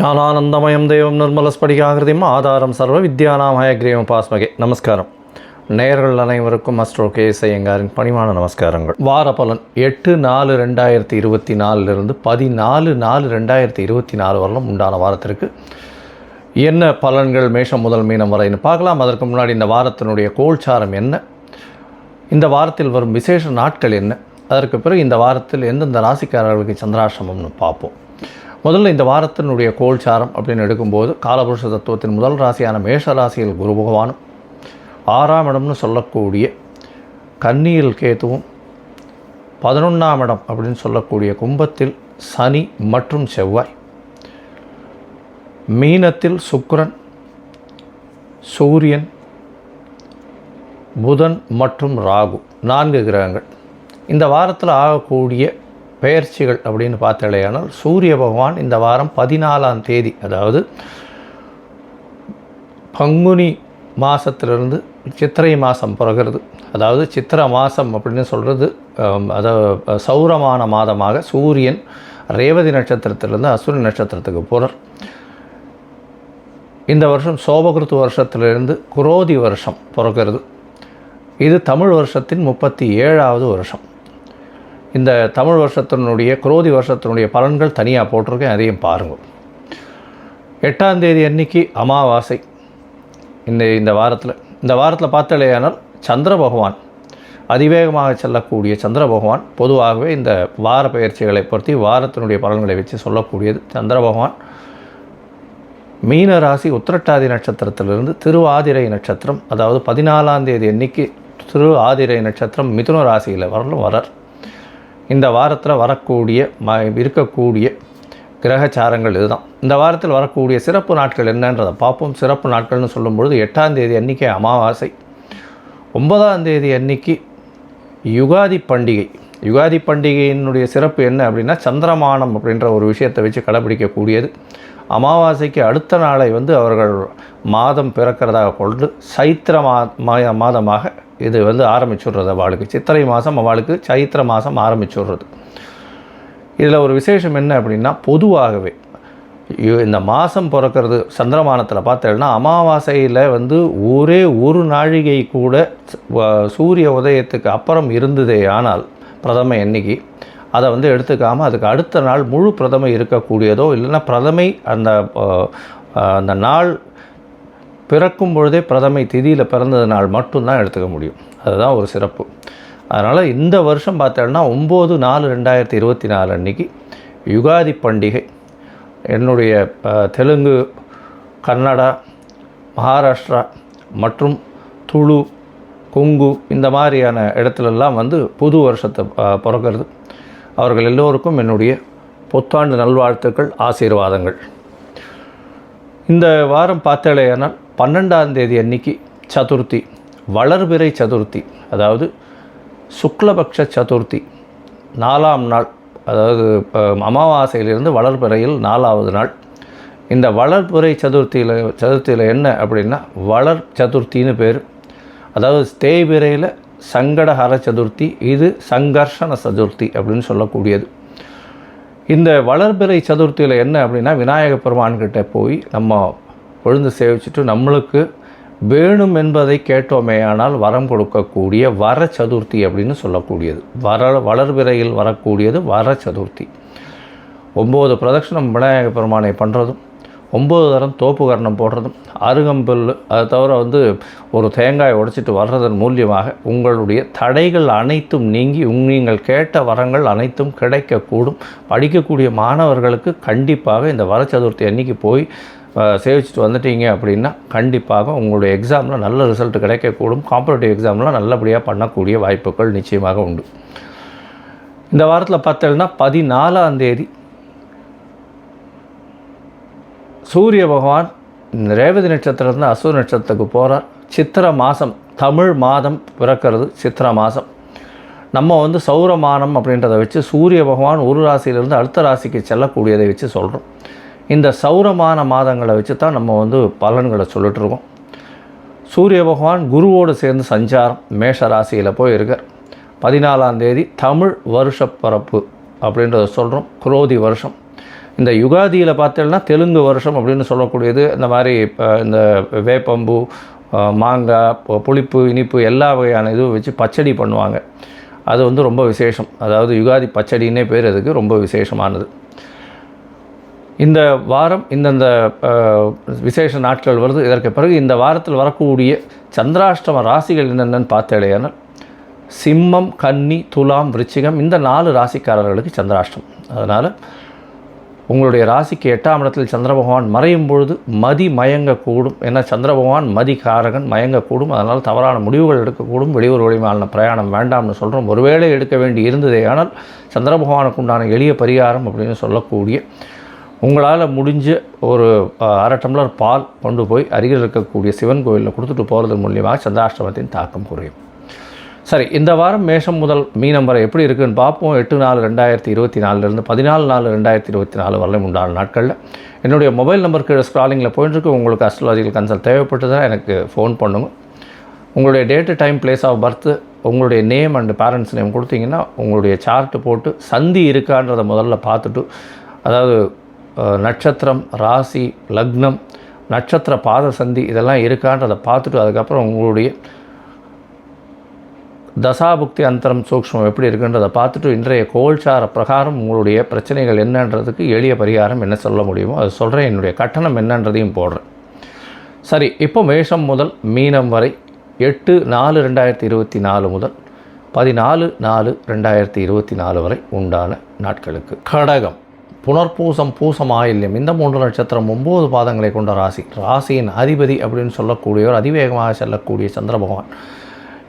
ஞானானந்தமயம் தெய்வம் நிர்மலஸ்படிகாகிருதியும் ஆதாரம் சர்வ வித்யானாம் ஹயக்ரீவம் பாஸ்மகே. நமஸ்காரம். நேயர்கள் அனைவருக்கும் அஸ்ட்ரோ கே ஐயங்காரின் பணிவான நமஸ்காரங்கள். வார பலன் எட்டு நாலு ரெண்டாயிரத்தி இருபத்தி நாலுலேருந்து பதினாலு நாலு ரெண்டாயிரத்தி இருபத்தி நாலு வரலும் உண்டான வாரத்திற்கு என்ன பலன்கள் மேஷம் முதல் மீனம் வரைன்னு பார்க்கலாம். அதற்கு முன்னாடி இந்த வாரத்தினுடைய கோல்சாரம் என்ன? இந்த வாரத்தில் வரும் விசேஷ நாட்கள் என்ன? அதற்கு பிறகு இந்த வாரத்தில் எந்தெந்த ராசிக்காரர்களுக்கு சந்திராசிரமம்னு பார்ப்போம். முதல்ல இந்த வாரத்தினுடைய கோல்சாரம் அப்படின்னு எடுக்கும்போது காலபுருஷ தத்துவத்தின் முதல் ராசியான மேஷ ராசியில் குரு பகவானும் ஆறாம் இடம்னு சொல்லக்கூடிய கன்னியில் கேத்துவும் பதினொன்றாம் இடம் அப்படின்னு சொல்லக்கூடிய கும்பத்தில் சனி மற்றும் செவ்வாய். மீனத்தில் சுக்கரன் சூரியன் புதன் மற்றும் ராகு நான்கு கிரகங்கள். இந்த வாரத்தில் ஆகக்கூடிய பெயர்ச்சிகள் அப்படின்னு பார்த்தாலேயானால் சூரிய பகவான் இந்த வாரம் பதினாலாம் தேதி அதாவது பங்குனி மாதத்திலிருந்து சித்திரை மாதம் பிறகுறது. அதாவது சித்திரை மாதம் அப்படின்னு சொல்கிறது அதாவது சௌரமான மாதமாக சூரியன் ரேவதி நட்சத்திரத்திலிருந்து அசுரி நட்சத்திரத்துக்கு போகிறார் இந்த வருஷம் சோபகிருத்து வருஷத்திலிருந்து குரோதி வருஷம் பிறக்கிறது இது தமிழ் வருஷத்தின் முப்பத்தி ஏழாவது வருஷம். இந்த தமிழ் வருஷத்தினுடைய குரோதி வருஷத்தினுடைய பலன்கள் தனியாக போட்டிருக்கேன் அதையும் பாருங்கள் எட்டாம் தேதி அன்னைக்கு அமாவாசை. இந்த இந்த வாரத்தில் இந்த வாரத்தில் பார்த்தாலேயானால் சந்திர பகவான் அதிவேகமாக செல்லக்கூடிய சந்திர பகவான் பொதுவாகவே இந்த வார பயிற்சிகளை பொறுத்தி வாரத்தினுடைய பலன்களை வச்சு சொல்லக்கூடியது சந்திர பகவான். மீன ராசி உத்திரட்டாதி நட்சத்திரத்திலிருந்து திருவாதிரை நட்சத்திரம் அதாவது பதினாலாம் தேதி அன்னைக்கு திரு ஆதிரை நட்சத்திரம் மிதுன ராசியில் வரலும் வரார். இந்த வாரத்தில் வரக்கூடிய ம இருக்கக்கூடிய கிரகச்சாரங்கள் இதுதான். இந்த வாரத்தில் வரக்கூடிய சிறப்பு நாட்கள் என்னன்றதை பார்ப்போம். சிறப்பு நாட்கள்னு சொல்லும்பொழுது எட்டாம் தேதி அன்றைக்கி அமாவாசை. ஒன்பதாம் தேதி அன்னைக்கு யுகாதி பண்டிகை. யுகாதி பண்டிகையினுடைய சிறப்பு என்ன அப்படின்னா சந்திரமானம் அப்படின்ற ஒரு விஷயத்தை வச்சு கடைபிடிக்கக்கூடியது. அமாவாசைக்கு அடுத்த நாளை வந்து அவர்கள் மாதம் பிறக்கிறதாக கொண்டு சைத்திர மா மா- மாதமாக இது வந்து ஆரம்பிச்சுடுறது அவளுக்கு. சித்திரை மாதம் அவளுக்கு சைத்திர மாதம் ஆரம்பிச்சுடுறது. இதில் ஒரு விசேஷம் என்ன அப்படின்னா பொதுவாகவே இந்த மாதம் பிறக்கிறது சந்திரமானத்தில் பார்த்தேன்னா அமாவாசையில் வந்து ஒரே ஒரு நாழிகை கூட சூரிய உதயத்துக்கு அப்புறம் இருந்ததே ஆனால் பிரதமை எண்ணிக்கை அதை வந்து எடுத்துக்காமல் அதுக்கு அடுத்த நாள் முழு பிரதமை இருக்கக்கூடியதோ இல்லைன்னா பிரதமை அந்த அந்த நாள் பிறக்கும் பொழுதே பிரதமை திதியில் பிறந்தது நாள் மட்டும்தான் எடுத்துக்க முடியும். அதுதான் ஒரு சிறப்பு. அதனால் இந்த வருஷம் பார்த்தோன்னா ஒம்பது நாலு ரெண்டாயிரத்தி இருபத்தி நாலு அன்றைக்கி யுகாதி பண்டிகை. என்னுடைய தெலுங்கு கன்னடா மகாராஷ்டிரா மற்றும் துளு கொங்கு இந்த மாதிரியான இடத்துலெல்லாம் வந்து புது வருஷத்தை பிறக்கிறது. அவர்கள் எல்லோருக்கும் என்னுடைய புத்தாண்டு நல்வாழ்த்துக்கள் ஆசீர்வாதங்கள். இந்த வாரம் பார்த்தாலேயானால் பன்னெண்டாம் தேதி அன்னைக்கு சதுர்த்தி வளர்பிறை சதுர்த்தி அதாவது சுக்லபக்ஷ சதுர்த்தி நாலாம் நாள் அதாவது அமாவாசையிலிருந்து வளர்பிறையில் நாலாவது நாள். இந்த வளர்பிறை சதுர்த்தியில் சதுர்த்தியில் என்ன அப்படின்னா வளர் சதுர்த்தின்னு பேர். அதாவது தேய்பிரையில் சங்கடஹர சதுர்த்தி இது சங்கர்ஷண சதுர்த்தி அப்படின்னு சொல்லக்கூடியது. இந்த வளர்பிறை சதுர்த்தியில் என்ன அப்படின்னா விநாயக பெருமான்கிட்ட போய் நம்ம கொழுந்து சேவிச்சுட்டு நம்மளுக்கு வேணும் என்பதை கேட்டோமேயானால் வரம் கொடுக்கக்கூடிய வர சதுர்த்தி அப்படின்னு சொல்லக்கூடியது. வர வளர்பிறையில் வரக்கூடியது வர சதுர்த்தி. ஒம்பது பிரதட்சணம் விநாயக பெருமானை பண்ணுறதும் ஒம்பது தரம் தோப்பு கரணம் போடுறதும் அருகம்புல் அதை தவிர வந்து ஒரு தேங்காய் உடைச்சிட்டு வர்றதன் மூலியமாக உங்களுடைய தடைகள் அனைத்தும் நீங்கி உங் நீங்கள் கேட்ட வரங்கள் அனைத்தும் கிடைக்கக்கூடும். படிக்கக்கூடிய மாணவர்களுக்கு கண்டிப்பாக இந்த வர சதுர்த்தி அன்னைக்கு போய் சேவிச்சுட்டு வந்துட்டீங்க அப்படின்னா கண்டிப்பாக உங்களுடைய எக்ஸாமில் நல்ல ரிசல்ட் கிடைக்கக்கூடும். காம்படிட்டிவ் எக்ஸாம்லாம் நல்லபடியாக பண்ணக்கூடிய வாய்ப்புகள் நிச்சயமாக உண்டு. இந்த வாரத்தில் பார்த்தோம்னா பதினாலாம் தேதி சூரிய பகவான் ரேவதி நட்சத்திரத்துலேருந்து அசூர் நட்சத்திரத்துக்கு போகிறார் சித்திர மாதம் தமிழ் மாதம் பிறக்கிறது சித்திர மாதம் நம்ம வந்து சௌரமானம் அப்படின்றத வச்சு சூரிய பகவான் ஒரு ராசியிலிருந்து அடுத்த ராசிக்கு செல்லக்கூடியதை வச்சு சொல்கிறோம் இந்த சௌரமான மாதங்களை வச்சு தான் நம்ம வந்து பலன்களை சொல்லிட்டுருக்கோம். சூரிய பகவான் குருவோடு சேர்ந்து சஞ்சாரம் மேஷ ராசியில் போய் இருக்கார் பதினாலாம் தேதி தமிழ் வருஷ பரப்பு அப்படின்றத சொல்கிறோம் குரோதி வருஷம். இந்த யுகாதியில் பார்த்தோம்னா தெலுங்கு வருஷம் அப்படின்னு சொல்லக்கூடியது. இந்த மாதிரி இப்போ இந்த வேப்பம்பு மாங்காய் புளிப்பு இனிப்பு எல்லா வகையான இதுவும் வச்சு பச்சடி பண்ணுவாங்க. அது வந்து ரொம்ப விசேஷம். அதாவது யுகாதி பச்சடின்னே பேர் அதுக்கு ரொம்ப விசேஷமானது. இந்த வாரம் இந்தந்த விசேஷ நாட்கள் வருது. இதற்கு பிறகு இந்த வாரத்தில் வரக்கூடிய சந்திராஷ்டம ராசிகள் என்னென்னு பார்த்தேடையானால் சிம்மம் கன்னி துலாம் விருச்சிகம் இந்த நாலு ராசிக்காரர்களுக்கு சந்திராஷ்டம். அதனால் உங்களுடைய ராசிக்கு எட்டாம் இடத்தில் சந்திர பகவான் மறையும் பொழுது மதி மயங்கக்கூடும். ஏன்னா சந்திர பகவான் மதி காரகன் மயங்கக்கூடும். அதனால் தவறான முடிவுகள் எடுக்கக்கூடும். வெளியூர் வழிமான பிரயாணம் வேண்டாம்னு சொல்கிறோம் ஒருவேளை எடுக்க வேண்டி இருந்ததே ஆனால் சந்திர பகவானுக்கு உண்டான எளிய பரிகாரம் அப்படின்னு சொல்லக்கூடிய உங்களால் முடிஞ்ச ஒரு அரை டம்ளர் பால் கொண்டு போய் அருகில் இருக்கக்கூடிய சிவன் கோயிலில் கொடுத்துட்டு போகிறது மூலியமாக சந்திராஷ்டமத்தின் தாக்கம் குறையும். சரி இந்த வாரம் மேஷம் முதல் மீனம் வரை எப்படி இருக்குன்னு பார்ப்போம். எட்டு நாலு ரெண்டாயிரத்தி இருபத்தி நாலுலேருந்து பதினாலு நாலு ரெண்டாயிரத்தி இருபத்தி நாலு வரலையும் உண்டான நாட்களில். என்னுடைய மொபைல் நம்பருக்கு ஸ்க்ராலிங்கில் போயிட்டுருக்கு உங்களுக்கு அஸ்ட்ராலஜிக்கல் கன்சல்ட் தேவைப்பட்டதுன்னா எனக்கு ஃபோன் பண்ணுங்கள் உங்களுடைய date time place of birth உங்களுடைய நேம் அண்டு பேரண்ட்ஸ் நேம் கொடுத்தீங்கன்னா உங்களுடைய சார்ட்டு போட்டு சந்தி இருக்கான்றதை முதல்ல பார்த்துட்டு அதாவது நட்சத்திரம் ராசி லக்னம் நட்சத்திர பாத சந்தி இதெல்லாம் இருக்கான்றதை பார்த்துட்டு அதுக்கப்புறம் உங்களுடைய தசாபுக்தி அந்தரம் சூக்ஷ்மம் எப்படி இருக்குன்றதை பார்த்துட்டு இன்றைய கோல்சார பிரகாரம் உங்களுடைய பிரச்சனைகள் என்னன்றதுக்கு எளிய பரிகாரம் என்ன சொல்ல முடியுமோ அது சொல்கிறேன் என்னுடைய கட்டணம் என்னன்றதையும் போடுறேன். சரி இப்போ மேஷம் முதல் மீனம் வரை எட்டு நாலு ரெண்டாயிரத்தி இருபத்தி நாலு முதல் பதினாலு நாலு ரெண்டாயிரத்தி இருபத்தி நாலு வரை உண்டான நாட்களுக்கு. கடகம். புனர்பூசம் பூசம் ஆயில்யம் இந்த மூன்று நட்சத்திரம் ஒம்பது பாதங்களை கொண்ட ராசி. ராசியின் அதிபதி அப்படின்னு சொல்லக்கூடியவர் அதிவேகமாக செல்லக்கூடிய சந்திர பகவான்.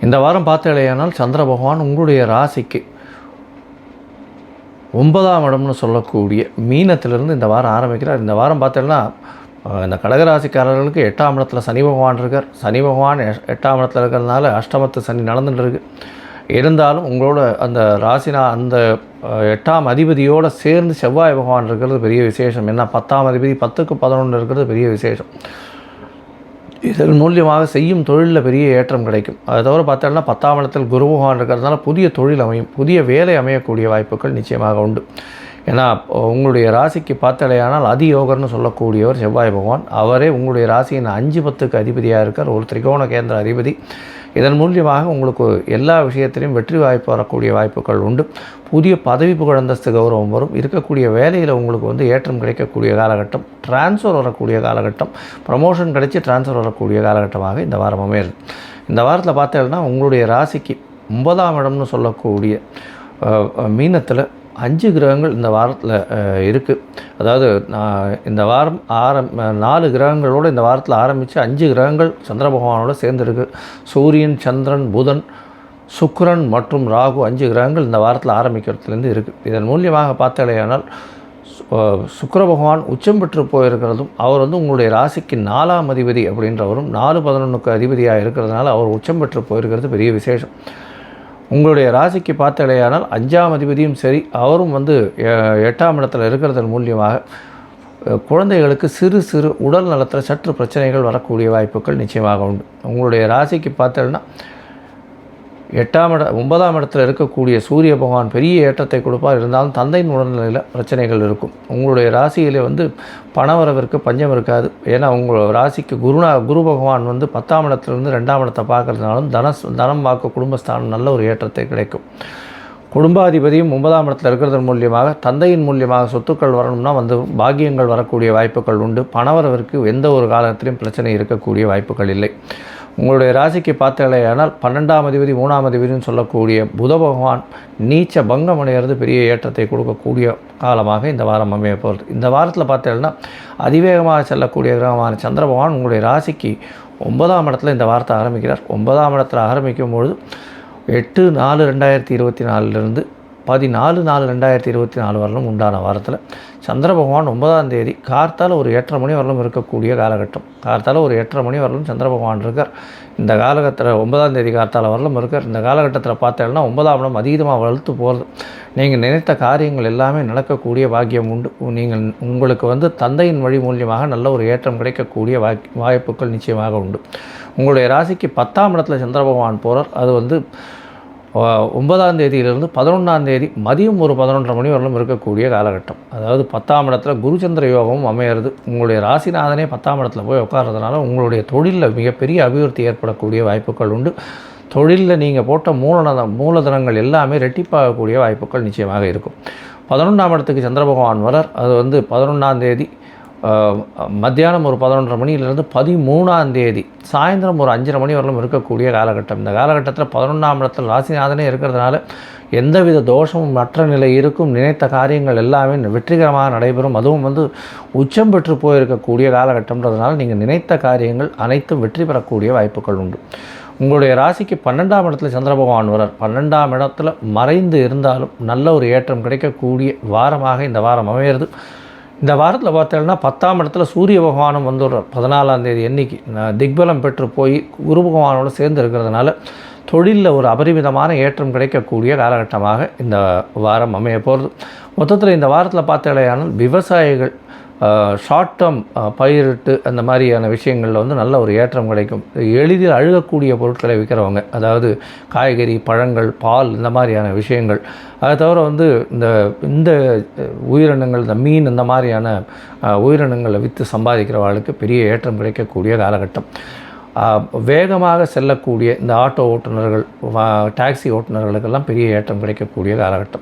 இந்த வாரம் பார்த்தீங்களேயானால் சந்திர பகவான் உங்களுடைய ராசிக்கு ஒன்பதாம் இடம்னு சொல்லக்கூடிய மீனத்திலிருந்து இந்த வாரம் ஆரம்பிக்கிறார். இந்த வாரம் பார்த்தீங்கன்னா இந்த கடகராசிக்காரர்களுக்கு எட்டாம் இடத்துல சனி பகவான் இருக்கார். சனி பகவான் எ- எட்டாம் இடத்துல இருக்கிறதுனால அஷ்டமத்து சனி நடந்துட்டுருக்கு இருந்தாலும் உங்களோட அந்த ராசினா அந்த எட்டாம் அதிபதியோடு சேர்ந்து செவ்வாய் பகவான் இருக்கிறது பெரிய விசேஷம். என்ன பத்தாம் அதிபதி பத்துக்கு பதினொன்று இருக்கிறது பெரிய விசேஷம். இதன் மூலியமாக செய்யும் தொழிலில் பெரிய ஏற்றம் கிடைக்கும். அதை தவிர பார்த்தோம்னா பத்தாம் இடத்தில் குரு பகவான் இருக்கிறதுனால புதிய தொழில் அமையும் புதிய வேலை அமையக்கூடிய வாய்ப்புகள் நிச்சயமாக உண்டு. ஏன்னா உங்களுடைய ராசிக்கு பார்த்தலையானால் அதியோகர்னு சொல்லக்கூடியவர் செவ்வாய் பகவான். அவரே உங்களுடைய ராசியின் அஞ்சு பத்துக்கு அதிபதியாக இருக்கார். ஒரு திரிகோண கேந்திர அதிபதி. இதன் மூலியமாக உங்களுக்கு எல்லா விஷயத்திலையும் வெற்றி வாய்ப்பு வரக்கூடிய வாய்ப்புகள் உண்டு. புதிய பதவி புகழந்தஸ்து கௌரவம் வரும். இருக்கக்கூடிய வேலையில் உங்களுக்கு வந்து ஏற்றம் கிடைக்கக்கூடிய காலகட்டம் டிரான்ஸ்ஃபர் வரக்கூடிய காலகட்டம் ப்ரமோஷன் கிடைச்சி டிரான்ஸ்ஃபர் வரக்கூடிய காலகட்டமாக இந்த வாரம் அமையுது இந்த வாரத்தில் பார்த்தீங்கன்னா உங்களுடைய ராசிக்கு ஒன்பதாம் இடம்னு சொல்லக்கூடிய மீனத்தில் அஞ்சு கிரகங்கள் இந்த வாரத்தில் இருக்குது அதாவது நான் இந்த வாரம் ஆரம் நாலு கிரகங்களோடு இந்த வாரத்தில் ஆரம்பித்து அஞ்சு கிரகங்கள் சந்திர பகவானோடு சேர்ந்துருக்கு. சூரியன் சந்திரன் புதன் சுக்கரன் மற்றும் ராகு அஞ்சு கிரகங்கள் இந்த வாரத்தில் ஆரம்பிக்கிறதுலேருந்து இருக்குது இதன் மூலியமாக பார்த்தாலேயானால் சுக்கர பகவான் உச்சம் பெற்று போயிருக்கிறதும் அவர் வந்து உங்களுடைய ராசிக்கு நாலாம் அதிபதி அப்படின்றவரும் நாலு பதினொன்றுக்கு அதிபதியாக இருக்கிறதுனால அவர் உச்சம் பெற்று போயிருக்கிறது பெரிய விசேஷம். உங்களுடைய ராசிக்கு பார்த்தலையானால் அஞ்சாம் அதிபதியும் சரி அவரும் வந்து எட்டாம் இடத்துல இருக்கிறதன் மூலியமாக குழந்தைகளுக்கு சிறு சிறு உடல் நலத்தில் சற்று பிரச்சனைகள் வரக்கூடிய வாய்ப்புகள் நிச்சயமாக உண்டு. உங்களுடைய ராசிக்கு பார்த்தோன்னா எட்டாம் இட ஒன்பதாம் இடத்துல இருக்கக்கூடிய சூரிய பகவான் பெரிய ஏற்றத்தை கொடுப்பார். இருந்தாலும் தந்தையின் உடல்நிலையில் பிரச்சனைகள் இருக்கும். உங்களுடைய ராசியிலே வந்து பணவரவிற்கு பஞ்சம் இருக்காது. ஏன்னா உங்களோட ராசிக்கு குருநா குரு பகவான் வந்து பத்தாம் இடத்துலேருந்து ரெண்டாம் இடத்தை பார்க்குறதுனாலும் தன தனம் வாக்கு குடும்பஸ்தானம் நல்ல ஒரு ஏற்றத்தை கிடைக்கும். குடும்பாதிபதியும் ஒன்பதாம் இடத்துல இருக்கிறதன் மூலியமாக தந்தையின் மூலியமாக சொத்துக்கள் வரணும்னா வந்து பாக்கியங்கள் வரக்கூடிய வாய்ப்புகள் உண்டு. பணவரவிற்கு எந்த ஒரு காலத்திலும் பிரச்சனை இருக்கக்கூடிய வாய்ப்புகள் இல்லை. உங்களுடைய ராசிக்கு பார்த்தலையானால் பன்னெண்டாம் அதிபதி மூணாம் அதிபதினு சொல்லக்கூடிய புத பகவான் நீச்ச பங்கம் அடைகிறது பெரிய ஏற்றத்தை கொடுக்கக்கூடிய காலமாக இந்த வாரம் அமைய போகிறது. இந்த வாரத்தில் பார்த்தீங்கன்னா அதிவேகமாக செல்லக்கூடிய கிரகமான சந்திர பகவான் உங்களுடைய ராசிக்கு ஒன்பதாம் இடத்துல இந்த வாரத்தை ஆரம்பிக்கிறார். ஒன்பதாம் இடத்துல ஆரம்பிக்கும் பொழுது எட்டு நாலு ரெண்டாயிரத்தி இருபத்தி நாலுலேருந்து பதினாலு நாலு ரெண்டாயிரத்தி இருபத்தி நாலு வரலும் உண்டான வாரத்தில் சந்திர பகவான் ஒன்பதாம் தேதி கார்த்தால ஒரு எட்டரை மணி வரலும் இருக்கக்கூடிய காலகட்டம். கார்த்தால ஒரு எட்டரை மணி வரலும் சந்திர பகவான் இருக்கார். இந்த காலகட்டத்தில் ஒன்பதாம் தேதி கார்த்தால வரலும் இருக்கார். இந்த காலகட்டத்தில் பார்த்தேன்னா ஒன்பதாம் இடம் அதீதமாக வளர்த்து போகிறது நீங்கள் நினைத்த காரியங்கள் எல்லாமே நடக்கக்கூடிய பாக்கியம் உண்டு. நீங்கள் உங்களுக்கு வந்து தந்தையின் வழி மூலியமாக நல்ல ஒரு ஏற்றம் கிடைக்கக்கூடிய வாய்ப்புகள் நிச்சயமாக உண்டு. உங்களுடைய ராசிக்கு பத்தாம் இடத்துல சந்திர பகவான் போகிறார் அது வந்து ஒன்பதாம் தேதியிலிருந்து பதினொன்றாம் தேதி மதியம் ஒரு பதினொன்றரை மணி வரலும் இருக்கக்கூடிய காலகட்டம். அதாவது பத்தாம் இடத்துல குருச்சந்திர யோகமும் அமையிறது. உங்களுடைய ராசிநாதனே பத்தாம் இடத்துல போய் உட்கார்றதுனால உங்களுடைய தொழிலில் மிகப்பெரிய அபிவிருத்தி ஏற்படக்கூடிய வாய்ப்புகள் உண்டு. தொழிலில் நீங்கள் போட்ட மூலதன மூலதனங்கள் எல்லாமே ரெட்டிப்பாகக்கூடிய வாய்ப்புகள் நிச்சயமாக இருக்கும். பதினொன்றாம் இடத்துக்கு சந்திர பகவான் வரார். அது வந்து பதினொன்றாம் தேதி மத்தியானம் ஒரு பதினொன்றரை மணியிலிருந்து பதிமூணாம் தேதி சாயந்தரம் ஒரு அஞ்சரை மணி வரலும் இருக்கக்கூடிய காலகட்டம். இந்த காலகட்டத்தில் பதினொன்றாம் இடத்தில் ராசிநாதனே இருக்கிறதுனால எந்தவித தோஷமும் மற்ற நிலை இருக்கும். நினைத்த காரியங்கள் எல்லாமே வெற்றிகரமாக நடைபெறும். அதுவும் வந்து உச்சம் பெற்று போயிருக்கக்கூடிய காலகட்டம்ன்றதுனால நீங்கள் நினைத்த காரியங்கள் அனைத்தும் வெற்றி பெறக்கூடிய வாய்ப்புகள் உண்டு. உங்களுடைய ராசிக்கு பன்னெண்டாம் இடத்துல சந்திர பகவான் வரார் பன்னெண்டாம் இடத்துல மறைந்து இருந்தாலும் நல்ல ஒரு ஏற்றம் கிடைக்கக்கூடிய வாரமாக இந்த வாரம் அமையிறது. இந்த வாரத்தில் பார்த்தீங்கன்னா பத்தாம் இடத்துல சூரிய பகவானும் வந்துடுறார். பதினாலாம் தேதி என்னைக்கு திக்பலம் பெற்று போய் குரு பகவானோடு சேர்ந்து இருக்கிறதுனால தொழிலில் ஒரு அபரிமிதமான ஏற்றம் கிடைக்கக்கூடிய காலகட்டமாக இந்த வாரம் அமைய போகிறது மொத்தத்தில் இந்த வாரத்தில் பார்த்தீங்களேயானால் விவசாயிகள் ஷார்ட் டேர்ம் பயிரிட்டு அந்த மாதிரியான விஷயங்களில் வந்து நல்ல ஒரு ஏற்றம் கிடைக்கும். எளிதில் அழுகக்கூடிய பொருட்களை விற்கிறவங்க அதாவது காய்கறி பழங்கள் பால் இந்த மாதிரியான விஷயங்கள். அதை தவிர வந்து இந்த இந்த உயிரினங்கள் இந்த மீன் இந்த மாதிரியான உயிரினங்களை விற்று சம்பாதிக்கிறவர்களுக்கு பெரிய ஏற்றம் கிடைக்கக்கூடிய காலகட்டம். வேகமாக செல்லக்கூடிய இந்த ஆட்டோ ஓட்டுநர்கள் வா- டாக்ஸி ஓட்டுநர்களுக்கெல்லாம் பெரிய ஏற்றம் கிடைக்கக்கூடிய காலகட்டம்.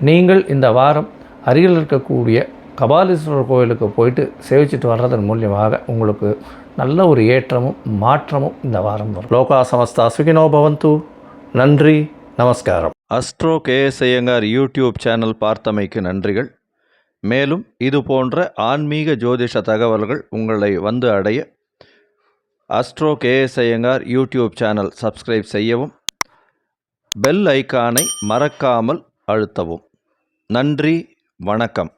நீங்கள் இந்த வாரம் அருகில் இருக்கக்கூடிய கபாலீஸ்வரர் கோயிலுக்கு போயிட்டு சேவிச்சிட்டு வர்றதன் மூலியமாக உங்களுக்கு நல்ல ஒரு ஏற்றமும் மாற்றமும் இந்த வாரம் வரும். லோகா சமஸ்தா சுகினோ பவந்து. நன்றி நமஸ்காரம். Astro KS Iyengar YouTube channel பார்த்தமைக்கு நன்றிகள். மேலும் இது போன்ற ஆன்மீக ஜோதிஷ தகவல்கள் உங்களை வந்து அடைய astro KS Iyengar YouTube channel subscribe செய்யவும் பெல் ஐகானை மறக்காமல் அழுத்தவும். நன்றி வணக்கம்.